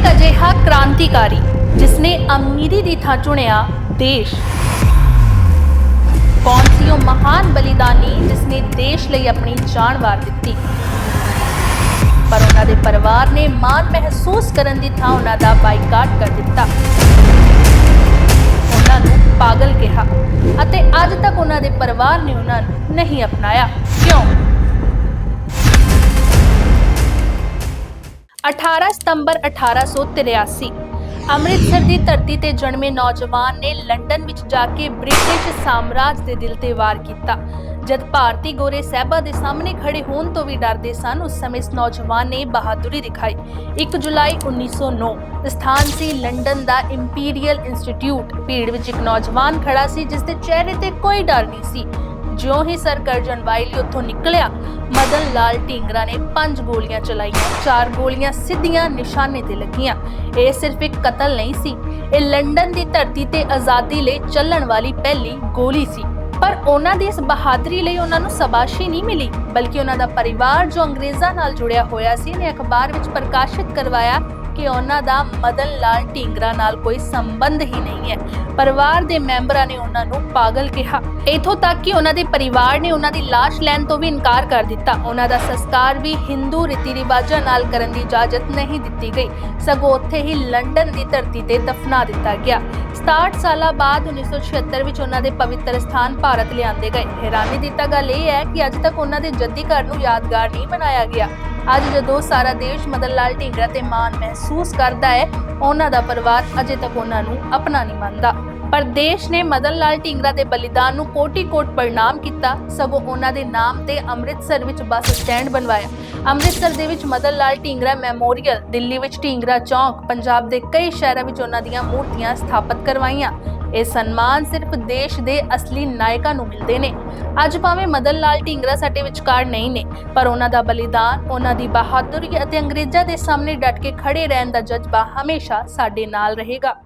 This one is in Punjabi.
ਇੱਕ ਅਜਿਹਾ ਕ੍ਰਾਂਤੀਕਾਰੀ ਜਿਸ ਅਮੀਰੀ ਦੀ ਥਾਂ ਚੁਣਿਆ ਦੇਸ਼। ਕੌਣ ਸੀ ਉਹ ਮਹਾਨ ਬਲੀਦਾਨੀ ਜਿਸ ਦੇਸ਼ ਲਈ ਆਪਣੀ ਜਾਨ ਵਾਰ ਦਿੱਤੀ? ਪਰ ਉਹਨਾਂ ਦੇ ਪਰਿਵਾਰ ਨੇ ਮਾਣ ਮਹਿਸੂਸ ਕਰਨ ਦੀ ਥਾਂ ਉਹਨਾਂ ਦਾ ਬਾਈਕਾਟ ਕਰ ਦਿੱਤਾ। ਉਹਨਾਂ ਨੂੰ ਪਾਗਲ ਕਿਹਾ ਅਤੇ ਅੱਜ ਤੱਕ ਉਹਨਾਂ ਦੇ ਪਰਿਵਾਰ ਨੇ ਉਹਨਾਂ ਨੂੰ ਨਹੀਂ ਅਪਣਾਇਆ। ਕਿਉਂ? 18 ਸਤੰਬਰ 1883 ਅੰਮ੍ਰਿਤਸਰ ਦੀ ਧਰਤੀ ਤੇ ਜਨਮੇ ਨੌਜਵਾਨ ਨੇ ਲੰਡਨ ਵਿੱਚ ਜਾ ਕੇ ਬ੍ਰਿਟਿਸ਼ ਸਾਮਰਾਜ ਦੇ ਦਿਲ ਤੇ ਵਾਰ ਕੀਤਾ। ਜਦ ਭਾਰਤੀ ਗੋਰੇ ਸਹਿਬਾ ਦੇ ਸਾਹਮਣੇ ਖੜੇ ਹੋਣ ਤੋਂ ਵੀ ਡਰਦੇ ਸਨ, ਉਸ ਸਮੇਂ ਇਸ ਨੌਜਵਾਨ ਨੇ ਬਹਾਦੁਰੀ ਦਿਖਾਈ। 1 ਜੁਲਾਈ 1909 ਸਥਾਨ ਸੀ ਲੰਡਨ ਦਾ ਇੰਪੀਰੀਅਲ ਇੰਸਟੀਚਿਊਟ ਭੀੜ ਵਿੱਚ ਇੱਕ ਨੌਜਵਾਨ ਖੜਾ ਸੀ ਜਿਸ ਦੇ ਚਿਹਰੇ ਤੇ ਕੋਈ ਡਰ ਨਹੀਂ ਸੀ। ਜਿਉਂ ਹੀ ਸਰ ਵਾਈਲੀ ਉੱਥੋਂ ਨਿਕਲਿਆ, ਮਦਨ ਲਾਲ ਢੀਂਗਰਾ ਨੇ ਪੰਜ ਗੋਲੀਆਂ ਚਲਾਈਆਂ, ਚਾਰ ਗੋਲੀਆਂ ਸਿੱਧੀਆਂ ਨਿਸ਼ਾਨੇ ਤੇ ਲੱਗੀਆਂ। ਇਹ ਸਿਰਫ ਇੱਕ ਕਤਲ ਨਹੀਂ ਸੀ, ਇਹ ਲੰਡਨ ਦੀ ਧਰਤੀ ਤੇ ਆਜ਼ਾਦੀ ਲਈ ਚੱਲਣ ਵਾਲੀ ਪਹਿਲੀ ਗੋਲੀ ਸੀ। ਪਰ ਉਹਨਾਂ ਦੀ ਇਸ ਬਹਾਦਰੀ ਲਈ ਉਹਨਾਂ ਨੂੰ ਸ਼ਬਾਸ਼ੀ ਨਹੀਂ ਮਿਲੀ, ਬਲਕਿ ਉਹਨਾਂ ਦਾ ਪਰਿਵਾਰ ਜੋ ਅੰਗਰੇਜ਼ਾਂ ਨਾਲ ਜੁੜਿਆ ਹੋਇਆ ਸੀ ਨੇ ਅਖਬਾਰ ਵਿੱਚ ਪ੍ਰਕਾਸ਼ਿਤ ਕਰਵਾਇਆ ਕਿ ਉਹਨਾਂ ਦਾ ਮਦਨ ਲਾਲ ਢੀਂਗਰਾ ਨਾਲ ਕੋਈ ਸੰਬੰਧ ਹੀ ਨਹੀਂ ਹੈ। ਪਰਿਵਾਰ ਦੇ ਮੈਂਬਰਾਂ ਨੇ ਉਹਨਾਂ ਨੂੰ ਪਾਗਲ ਕਿਹਾ। ਇਥੋਂ ਤੱਕ ਕਿ ਉਹਨਾਂ ਦੇ ਪਰਿਵਾਰ ਨੇ ਉਹਨਾਂ ਦੀ ਲਾਸ਼ ਲੈਣ ਤੋਂ ਵੀ ਇਨਕਾਰ ਕਰ ਦਿੱਤਾ। ਉਹਨਾਂ ਦਾ ਸੰਸਕਾਰ ਵੀ ਹਿੰਦੂ ਰੀਤੀ ਰਿਵਾਜਾਂ ਨਾਲ ਕਰਨ ਦੀ ਇਜਾਜ਼ਤ ਨਹੀਂ ਦਿੱਤੀ ਗਈ। ਸਗੋਂ ਉੱਥੇ ਹੀ ਲੰਡਨ ਦੀ ਧਰਤੀ ਤੇ ਦਫਨਾ ਦਿੱਤਾ ਗਿਆ। 67 ਸਾਲਾਂ ਬਾਅਦ 1976 ਵਿੱਚ ਉਹਨਾਂ ਦੇ ਪਵਿੱਤਰ ਸਥਾਨ ਭਾਰਤ ਲਿਆਂਦੇ ਗਏ। ਹੈਰਾਨੀ ਦਿੱਤਾ ਗੱਲ ਇਹ ਹੈ ਕਿ ਅੱਜ ਤੱਕ ਉਹਨਾਂ ਦੇ ਜੱਦੀ ਘਰ ਨੂੰ ਯਾਦਗਾਰ ਨਹੀਂ ਬਣਾਇਆ ਗਿਆ। ਅੱਜ ਜਦੋਂ ਸਾਰਾ ਦੇਸ਼ ਮਦਨ ਲਾਲ ਢੀਂਗਰਾ ਤੇ ਮਾਣ ਮਹਿਸੂਸ ਕਰਦਾ ਹੈ, ਉਹਨਾਂ ਦਾ ਪਰਿਵਾਰ ਅਜੇ ਤੱਕ ਉਹਨਾਂ ਨੂੰ ਆਪਣਾ ਨਹੀਂ ਮੰਨਦਾ। ਪਰ ਦੇਸ਼ ਨੇ ਮਦਨ ਲਾਲ ਢੀਂਗਰਾ ਦੇ ਬਲੀਦਾਨ ਨੂੰ ਕੋਟੀ-ਕੋਟ ਪ੍ਰਣਾਮ ਕੀਤਾ, ਸਗੋਂ ਉਹਨਾਂ ਦੇ ਨਾਮ ਤੇ ਅੰਮ੍ਰਿਤਸਰ ਵਿੱਚ ਬੱਸ ਸਟੈਂਡ ਬਣਵਾਇਆ। ਅੰਮ੍ਰਿਤਸਰ ਦੇ ਵਿੱਚ ਮਦਨ ਲਾਲ ਢੀਂਗਰਾ ਮੈਮੋਰੀਅਲ, ਦਿੱਲੀ ਵਿੱਚ ਢੀਂਗਰਾ ਚੌਂਕ, ਪੰਜਾਬ ਦੇ ਕਈ ਸ਼ਹਿਰਾਂ ਵਿੱਚ ਉਹਨਾਂ ਦੀਆਂ ਮੂਰਤੀਆਂ ਸਥਾਪਿਤ ਕਰਵਾਈਆਂ। ਇਹ ਸਨਮਾਨ ਸਿਰਫ ਦੇਸ਼ ਦੇ ਅਸਲੀ ਨਾਇਕਾਂ ਨੂੰ ਮਿਲਦੇ ਨੇ। ਅੱਜ ਭਾਵੇਂ ਮਦਨ ਲਾਲ ਢੀਂਗਰਾ ਸਾਡੇ ਵਿਚਕਾਰ ਨਹੀਂ ਨੇ, ਪਰ ਉਹਨਾਂ ਦਾ ਬਲੀਦਾਨ, ਉਹਨਾਂ ਦੀ ਬਹਾਦਰੀ ਅਤੇ ਅੰਗਰੇਜ਼ਾਂ ਦੇ ਸਾਹਮਣੇ ਡਟ ਕੇ ਖੜੇ ਰਹਿਣ ਦਾ ਜਜ਼ਬਾ ਹਮੇਸ਼ਾ ਸਾਡੇ ਨਾਲ ਰਹੇਗਾ।